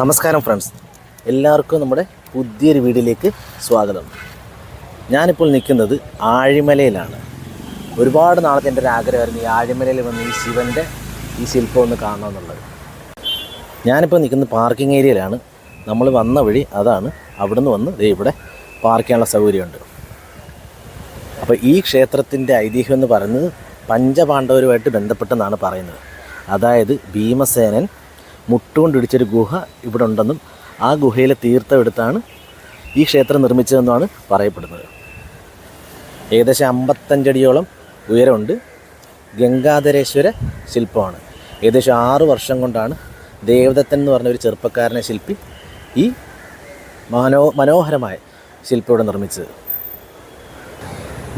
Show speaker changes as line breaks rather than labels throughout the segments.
നമസ്കാരം ഫ്രണ്ട്സ് എല്ലാവർക്കും നമ്മുടെ പുതിയൊരു വീഡിയോയിലേക്ക് സ്വാഗതം. ഞാനിപ്പോൾ നിൽക്കുന്നത് ആഴിമലയിലാണ്. ഒരുപാട് നാളത്തെ എന്റെ ഒരു ആഗ്രഹമായിരുന്നു ഈ ആഴിമലയിൽ വന്ന് ഈ ശിവന്റെ ഈ ശില്പം ഒന്ന് കാണണമെന്നുള്ളത് ഞാനിപ്പോൾ നിൽക്കുന്നത് പാർക്കിംഗ് ഏരിയയിലാണ് നമ്മൾ വന്ന വഴി അതാണ് അവിടുന്ന് വന്ന് ദേ ഇവിടെ പാർക്ക് ചെയ്യാനുള്ള സൗകര്യമുണ്ട്. അപ്പോൾ ഈ ക്ഷേത്രത്തിന്റെ ഐതിഹ്യം എന്ന് പറയുന്നത് പഞ്ചപാണ്ഡവരുമായിട്ട് ബന്ധപ്പെട്ടെന്നാണ് പറയുന്നത്. അതായത് ഭീമസേനൻ മുട്ടുകൊണ്ടിടിച്ചൊരു ഗുഹ ഇവിടെ ഉണ്ടെന്നും ആ ഗുഹയിലെ തീർത്ഥമെടുത്താണ് ഈ ക്ഷേത്രം നിർമ്മിച്ചതെന്നാണ് പറയപ്പെടുന്നത്. ഏകദേശം അമ്പത്തഞ്ചടിയോളം ഉയരമുണ്ട്. ഗംഗാധരേശ്വര ശില്പമാണ്. ഏകദേശം ആറു വർഷം കൊണ്ടാണ് ദേവദത്തൻ എന്ന് പറഞ്ഞ ഒരു ചെറുപ്പക്കാരനെ ശില്പി ഈ മനോ മനോഹരമായ ശില്പം ഇവിടെ നിർമ്മിച്ചത്.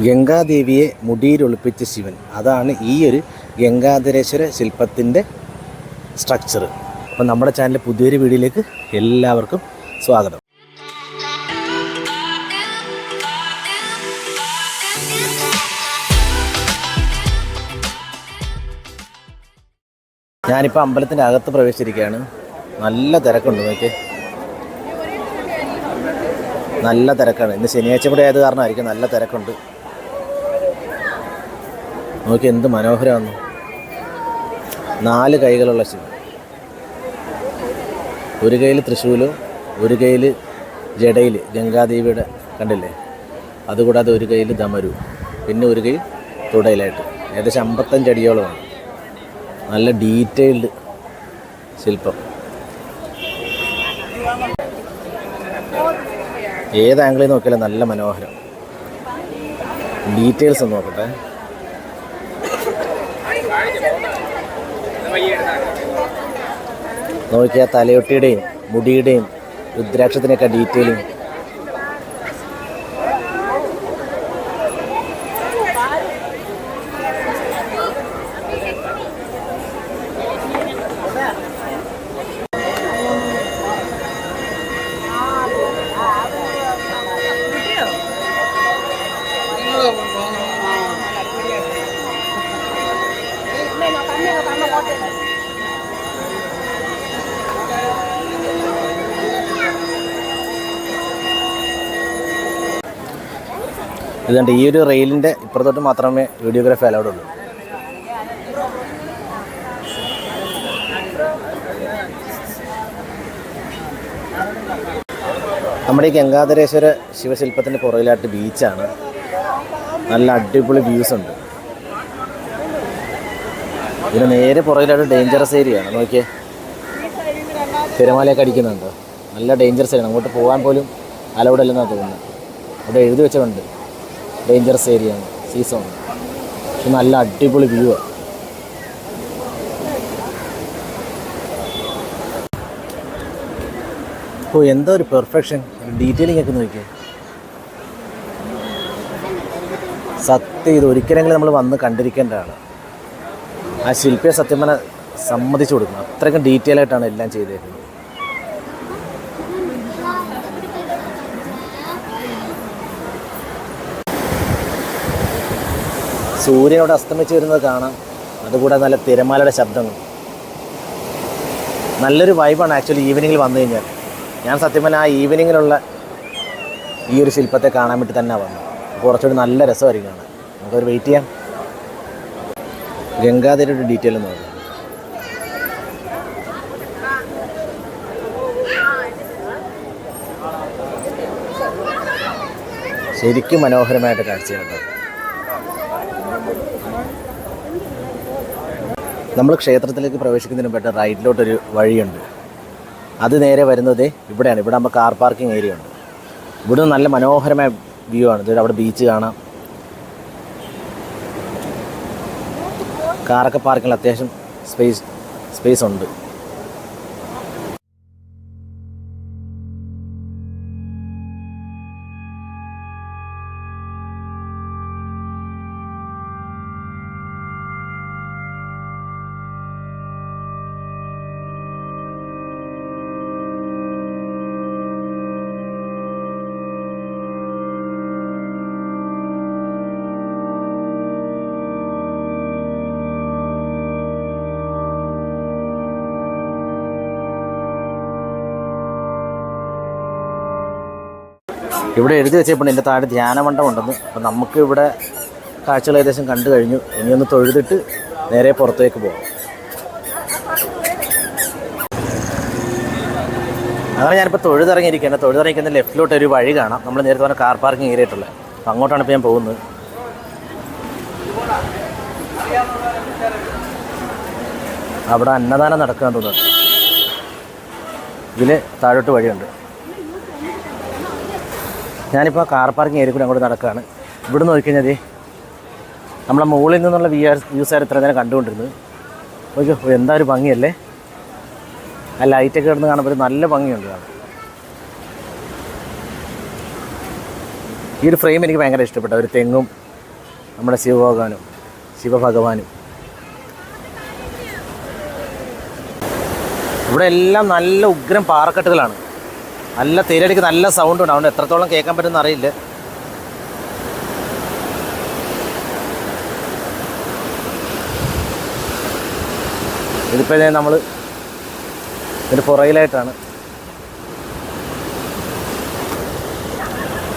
ഗംഗാദേവിയെ മുടിയിലൊളിപ്പിച്ച ശിവൻ. അതാണ് ഈ ഒരു ഗംഗാധരേശ്വര ശില്പത്തിന്റെ സ്ട്രക്ചർ അപ്പം നമ്മുടെ ചാനൽ പുതിയൊരു വീഡിയോയിലേക്ക് എല്ലാവർക്കും സ്വാഗതം. ഞാനിപ്പോൾ അമ്പലത്തിന്റെ അകത്ത് പ്രവേശിച്ചിരിക്കുകയാണ്. നല്ല തിരക്കുണ്ട് നോക്കി നല്ല തിരക്കാണ്. ഇന്ന് ശനിയാഴ്ച കൂടെ ആയത് കാരണമായിരിക്കും നല്ല തിരക്കുണ്ട്. നോക്കി എന്ത് മനോഹരമാണ് നാല് കൈകളുള്ള ശിവൻ. ഒരു കയ്യിൽ തൃശ്ശൂലും ഒരു കയ്യിൽ ജഡയിൽ ഗംഗാദേവിയുടെ കണ്ടില്ലേ? അതുകൂടാതെ ഒരു കയ്യിൽ ദമരു പിന്നെ ഒരു കൈ തുടയിലായിട്ട്. ഏകദേശം അമ്പത്തഞ്ച് അടിയോളമാണ്. നല്ല ഡീറ്റെയിൽഡ് ശില്പം. ഏത് ആംഗിളിൽ നോക്കിയാലും നല്ല മനോഹരം. ഡീറ്റെയിൽസ് ഒന്ന് നോക്കട്ടെ. നോക്കിയാൽ തലയൊട്ടിയുടെയും മുടിയുടെയും രുദ്രാക്ഷത്തിനൊക്കെ ഡീറ്റെയിലിങ് ഇതുകൊണ്ട് ഈ ഒരു റെയിലിന്റെ ഇപ്പുറത്തോട്ട് മാത്രമേ വീഡിയോഗ്രാഫി അലൗഡ് ഉള്ളൂ. നമ്മുടെ ഈ ഗംഗാധരേശ്വര ശിവശില്പത്തിന്റെ പുറകിലായിട്ട് ബീച്ചാണ്. നല്ല അടിപൊളി വ്യൂസ് ഉണ്ട്. ഇതിന് നേരെ പുറകിലായിട്ട് ഡേഞ്ചറസ് ഏരിയ ആണ്. നോക്കിയേ. തിരമാലയൊക്കെ അടിക്കുന്നുണ്ട്. നല്ല ഡേഞ്ചറസ് ഏരിയ അങ്ങോട്ട് പോകാൻ പോലും അലൗഡ് അല്ലെന്നാണ് തോന്നുന്നത്. അവിടെ എഴുതി വെച്ചിട്ടുണ്ട് ഡേഞ്ചറസ് ഏരിയ ആണ് സീസൺ പക്ഷെ നല്ല അടിപൊളി വ്യൂ ആണ് ഓ എന്താ ഒരു പെർഫെക്ഷൻ ഡീറ്റെയിലിംഗ് ഒക്കെ നോക്കിയേ. സത്യം ഇത് ഒരിക്കലെങ്കിലും നമ്മൾ വന്ന് കണ്ടിരിക്കേണ്ടതാണ് ആ ശില്പിയെ സത്യം പറഞ്ഞാൽ സമ്മതിച്ചു കൊടുക്കണം. അത്രയ്ക്കും ഡീറ്റെയിൽ ആയിട്ടാണ് എല്ലാം ചെയ്തേക്കുന്നത്. സൂര്യൻ അവിടെ അസ്തമിച്ച് വരുന്നത് കാണാം. അതുകൂടാതെ നല്ല തിരമാലയുടെ ശബ്ദങ്ങൾ നല്ലൊരു വൈബാണ് ആക്ച്വലി ഈവനിങ്ങിൽ വന്നു കഴിഞ്ഞാൽ. ഞാൻ സത്യം പറഞ്ഞാൽ ആ ഈവനിങ്ങിലുള്ള ഈ ഒരു ശില്പത്തെ കാണാൻ വേണ്ടി തന്നെ വന്നു. കുറച്ചുകൂടി നല്ല രസമായിരിക്കും കാണാൻ. നമുക്കൊരു വെയിറ്റ് ചെയ്യാം. ഗംഗാധരയുടെ ഡീറ്റെയിൽ നോക്കാം. ശരിക്കും മനോഹരമായിട്ട് കാഴ്ചയാണ് നമ്മൾ ക്ഷേത്രത്തിലേക്ക് പ്രവേശിക്കുന്നതിന് പറ്റ റൈറ്റിലോട്ടൊരു വഴിയുണ്ട്. അത് നേരെ വരുന്നത് ഇവിടെയാണ്. ഇവിടെ നമ്മൾ കാർ പാർക്കിംഗ് ഏരിയ ഉണ്ട്. ഇവിടെ നല്ല മനോഹരമായ വ്യൂ ആണ്. ഇതൊരു അവിടെ ബീച്ച് കാണാം. കാറൊക്കെ പാർക്കിങ്ങിൽ അത്യാവശ്യം സ്പേസ് സ്പേസ് ഉണ്ട്. ഇവിടെ എഴുതി വെച്ചപ്പോൾ എന്റെ താഴെ ധ്യാനമണ്ഡം ഉണ്ടെന്ന്. അപ്പം നമുക്ക് ഇവിടെ കാഴ്ചകൾ ഏകദേശം കണ്ടു കഴിഞ്ഞു. ഇനി ഒന്ന് തൊഴുതിട്ട് നേരെ പുറത്തേക്ക് പോകാം. അങ്ങനെ ഞാനിപ്പോൾ തൊഴുതിറങ്ങിയിരിക്കുകയാണ്. തൊഴുതിറങ്ങിക്കുന്ന ലെഫ്റ്റിലോട്ട് ഒരു വഴി കാണാം. നമ്മൾ നേരത്തെ പറഞ്ഞ കാർ പാർക്കിംഗ് ഏരിയയിട്ടുള്ളത് അപ്പം അങ്ങോട്ടാണ് ഇപ്പോൾ ഞാൻ പോകുന്നത്. അവിടെ അന്നദാനം നടക്കാൻ തോന്നുന്നു. ഇതിൽ താഴോട്ട് വഴിയുണ്ട്. ഞാനിപ്പോൾ കാർ പാർക്കിംഗ് ഏരിയ കൂടി അങ്ങോട്ട് നടക്കുകയാണ് ഇവിടെ നോക്കിക്കഴിഞ്ഞാൽ നമ്മളെ മുകളിൽ നിന്നുള്ള വ്യൂ വ്യൂസ് ആയിരുന്നു ഇത്ര നേരം കണ്ടുകൊണ്ടിരുന്നത്. ഓക്കെ എന്താ ഒരു ഭംഗിയല്ലേ? ആ ലൈറ്റൊക്കെ കിടന്ന് കാണുമ്പോൾ നല്ല ഭംഗിയുണ്ട് കാണാൻ. ഈ ഒരു ഫ്രെയിം എനിക്ക് ഭയങ്കര ഇഷ്ടപ്പെട്ടു. ഒരു തെങ്ങും നമ്മുടെ ശിവഭഗവാനും ശിവഭഗവാനും. ഇവിടെ എല്ലാം നല്ല ഉഗ്രം പാറക്കെട്ടുകളാണ്. നല്ല തേരടിക്ക് നല്ല സൗണ്ട് ഉണ്ട്. അതുകൊണ്ട് എത്രത്തോളം കേൾക്കാൻ പറ്റുമെന്ന് അറിയില്ല. ഇതിപ്പോൾ നമ്മൾ ഇതിന്റെ പുറകിലായിട്ടാണ്.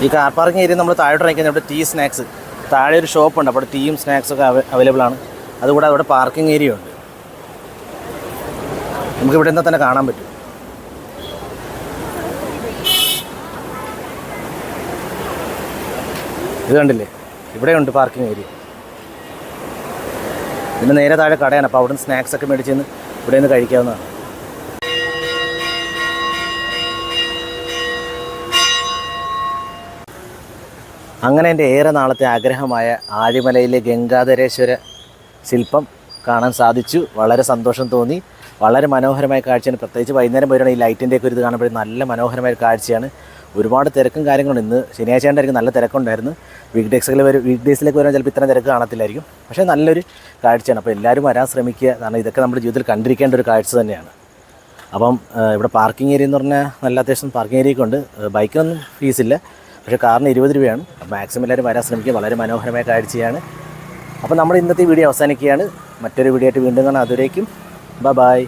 ഈ കാർ പാർക്കിംഗ് ഏരിയ നമ്മൾ താഴോട്ട് ഇറങ്ങിക്കഴിഞ്ഞാൽ ഇവിടെ ടീ സ്നാക്സ് താഴെ ഒരു ഷോപ്പ് ഉണ്ട്. അപ്പോൾ ടീയും സ്നാക്സ് ഒക്കെ അവൈലബിൾ ആണ്. അതുകൂടാതെ അവിടെ പാർക്കിംഗ് ഏരിയ ഉണ്ട്. നമുക്ക് ഇവിടെ നിന്ന് തന്നെ കാണാൻ പറ്റും. ഇത് കണ്ടില്ലേ? ഇവിടെയുണ്ട് പാർക്കിംഗ് ഏരിയ പിന്നെ നേരെ താഴെ കടയാണ്. അപ്പോൾ അവിടുന്ന് സ്നാക്സ് ഒക്കെ മേടിച്ച് ഇവിടെ നിന്ന് കഴിക്കാവുന്നതാണ്. അങ്ങനെ എന്റെ ഏറെ നാളത്തെ ആഗ്രഹമായ ആഴിമലയിലെ ഗംഗാധരേശ്വര ശില്പം കാണാൻ സാധിച്ചു. വളരെ സന്തോഷം തോന്നി. വളരെ മനോഹരമായ കാഴ്ചയാണ്. പ്രത്യേകിച്ച് വൈകുന്നേരം പോയാണ് ഈ ലൈറ്റിന്റെയൊക്കെ ഒരു ഇത് കാണുമ്പോൾ നല്ല മനോഹരമായ കാഴ്ചയാണ്. ഒരുപാട് തിരക്കും കാര്യങ്ങളും ഇന്ന് ശനിയാഴ്ച നല്ല തിരക്കുണ്ടായിരുന്നു. വീക്ക് ഡേയ്സിൽ വരും വീക്ക് ഡേയ്സിലേക്ക് വരുമ്പോൾ ചിലപ്പോൾ ഇത്രയും തിരക്ക് കാണത്തില്ലായിരിക്കും. പക്ഷേ നല്ലൊരു കാഴ്ചയാണ്. അപ്പോൾ എല്ലാവരും വരാൻ ശ്രമിക്കുക. കാരണം ഇതൊക്കെ നമ്മുടെ ജീവിതത്തിൽ കണ്ടിരിക്കേണ്ട ഒരു കാഴ്ച തന്നെയാണ്. അപ്പം ഇവിടെ പാർക്കിംഗ് ഏരിയ എന്ന് പറഞ്ഞാൽ നല്ല അത്യാവശ്യം പാർക്കിംഗ് ഏരിയ ഒക്കെ ഉണ്ട്. ബൈക്കിനൊന്നും ഫീസില്ല പക്ഷേ കാറിന് ഇരുപത് രൂപയാണ്. മാക്സിമം എല്ലാവരും വരാൻ ശ്രമിക്കുക. വളരെ മനോഹരമായ കാഴ്ചയാണ്. അപ്പോൾ നമ്മൾ ഇന്നത്തെ വീഡിയോ അവസാനിക്കുകയാണ്. മറ്റൊരു വീഡിയോ ആയിട്ട് വീണ്ടും കാണാം. അതുവരേക്കും ബൈ ബൈ